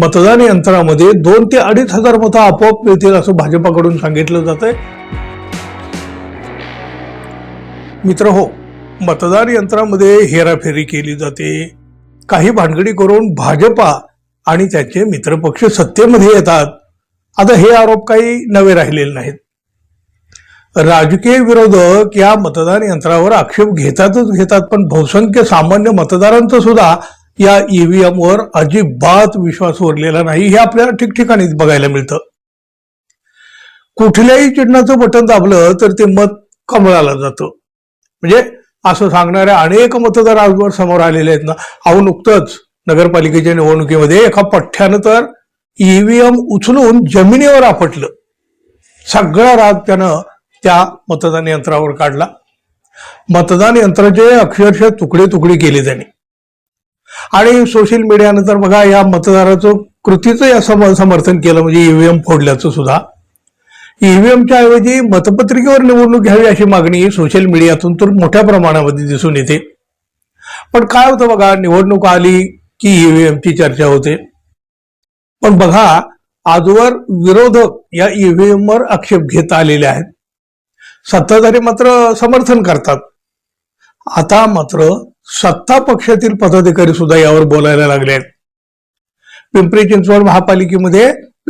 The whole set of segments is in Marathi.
मतदान यंत्रामध्ये दोन ते अडीच हजार मतं आपोआप मिळतील असं भाजपाकडून सांगितलं जात आहे मित्र हो मतदान यंत्रामध्ये हेराफेरी केली जाते. काही भानगडी करून भाजपा आणि त्याचे मित्रपक्ष सत्तेमध्ये येतात. आता हे आरोप काही नवे राहिलेले नाहीत. राजकीय विरोधक या मतदान यंत्रावर आक्षेप घेतातच घेतात पण बहुसंख्य सामान्य मतदारांचं सुद्धा या ईव्हीएम वर अजिबात विश्वास उरलेला नाही. हे आपल्याला ठिकठिकाणीच बघायला मिळतं. कुठल्याही चिन्हाचं बटन दाबलं तर ते मत कमळाला जातं. म्हणजे असं सांगणाऱ्या अनेक मतदार आजवर समोर आलेले आहेत ना. अहो नुकतंच नगरपालिकेच्या निवडणुकीमध्ये एका पठ्ठ्यानं तर ईव्हीएम उचलून जमिनीवर आपटलं. सगळा राग त्यानं त्या मतदान यंत्रावर काढला. मतदान यंत्राचे अक्षरशः तुकडे तुकडे केले त्यांनी. आणि सोशल मीडियानंतर बघा या मतदाराचं कृतीचं या सम- समर्थन केलं म्हणजे ईव्हीएम फोडल्याचं सुद्धा. ईव्हीएमच्या ऐवजी मतपत्रिकेवर निवडणूक घ्यावी अशी मागणी सोशल मीडियातून तर मोठ्या प्रमाणामध्ये दिसून येते. पण काय होतं बघा निवडणूक आली की ईव्हीएमची चर्चा होते. पण बघा आजवर विरोधक या ईव्हीएम वर आक्षेप घेत आलेले आहेत. सत्ताधारी मात्र समर्थन करतात. आता मात्र सत्ता पक्षातील पदाधिकारी सुद्धा यावर बोलायला लागले आहेत. पिंपरी चिंचवड महापालिकेमध्ये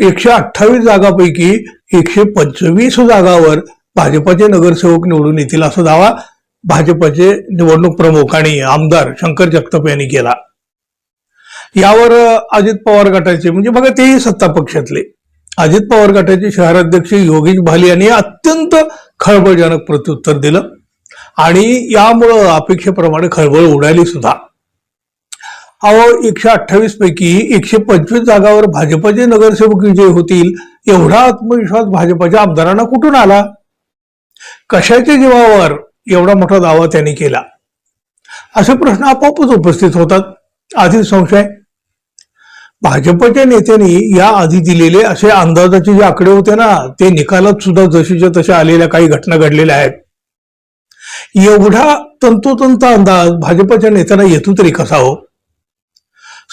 एकशे अठ्ठावीस जागापैकी एकशे पंचवीस जागावर भाजपाचे नगरसेवक निवडून येतील असा दावा भाजपाचे निवडणूक प्रमुख आणि आमदार शंकर जगताप यांनी केला. यावर अजित पवार गटाचे म्हणजे बघा तेही सत्ता पक्षातले अजित पवार गटाचे शहराध्यक्ष योगेश भाले यांनी अत्यंत खळबळजनक प्रत्युत्तर दिलं. आणि यामुळं अपेक्षेप्रमाणे खळबळ उडाली सुद्धा. अहो एकशे अठ्ठावीस पैकी एकशे पंचवीस जागावर भाजपचे नगरसेवक विजयी होतील एवढा आत्मविश्वास भाजपाच्या आमदारांना कुठून आला? कशाच्या जीवावर एवढा मोठा दावा त्यांनी केला? असे प्रश्न आपोआपच उपस्थित होतात. आधीच संशय. भाजपच्या नेत्यांनी या आधी दिलेले असे अंदाजाचे जे आकडे होते ना ते निकालात सुद्धा जशीच्या तशा आलेल्या काही घटना घडलेल्या आहेत. एवढा तंतोतंत अंदाज भाजपच्या नेत्यांना येतो तरी कसा हो?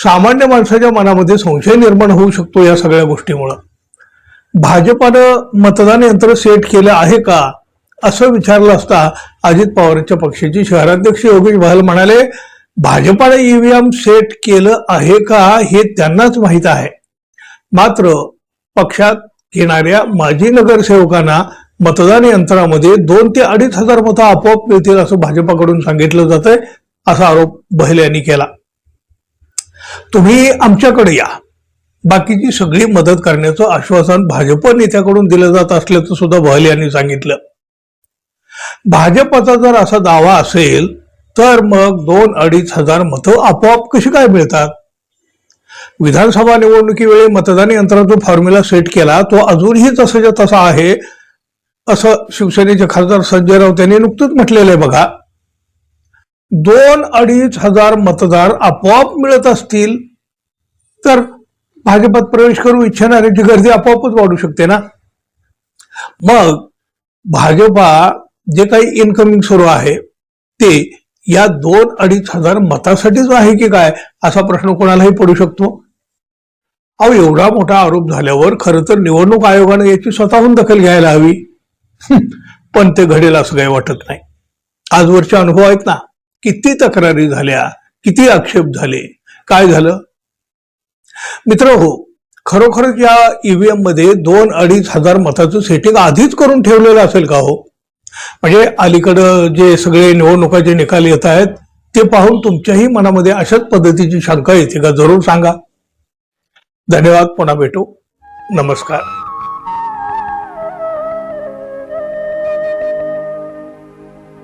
सामान्य माणसाच्या मनामध्ये संशय निर्माण होऊ शकतो या सगळ्या गोष्टीमुळं. भाजपानं मतदान यंत्र सेट केलं आहे का असं विचारलं असता अजित पवारांच्या पक्षाचे शहराध्यक्ष योगेश बहाल म्हणाले भाजपाने ईव्हीएम सेट केलं आहे का हे त्यांनाच माहीत आहे. मात्र पक्षात येणाऱ्या माजी नगरसेवकांना मतदान यंत्रामध्ये दोन ते अडीच हजार मतं आपोआप मिळतील असं भाजपाकडून सांगितलं जात आहे असा आरोप बहल यांनी केला. तुम्ही आमच्याकडे या. बाकीची सगळी मदत करण्याचं आश्वासन भाजप नेत्याकडून दिलं जात असल्याचं सुद्धा बहल यांनी सांगितलं. भाजपचा जर असा दावा असेल तर मग दोन अडीच हजार मतं आपोआप कशी काय मिळतात? विधानसभा निवडणुकीवेळी मतदान यंत्राचा फॉर्म्युला सेट केला तो अजूनही तसाच्या तसा आहे असं शिवसेनेचे खासदार संजय राऊत यांनी नुकतंच म्हटलेलं आहे बघा. दोन अडीच हजार मतदार आपोआप मिळत असतील तर भाजपात प्रवेश करू इच्छिणाऱ्यांची गर्दी आपोआपच वाढू शकते ना? मग भाजपा जे काही इनकमिंग सुरू आहे ते या दोन अडीच हजार मतासाठीच आहे की काय असा प्रश्न कोणालाही पडू शकतो? अहो एवढा मोठा आरोप झाल्यावर खरं तर निवडणूक आयोगानं याची स्वतःहून दखल घ्यायला हवी. पण ते घडेल असं काही वाटत नाही. आजवरचे अनुभव आहेत ना किती तक्रारी झाल्या किती आक्षेप झाले काय झालं? मित्र हो खरोखरच या ईव्हीएममध्ये दोन अडीच हजार मताचं सेटिंग आधीच करून ठेवलेलं असेल का हो? म्हणजे अलीकडं जे सगळे निवडणुकाचे निकाल येत आहेत ते पाहून तुमच्याही मनामध्ये अशाच पद्धतीची शंका येते का? जरूर सांगा. धन्यवाद पुन्हा भेटू. नमस्कार.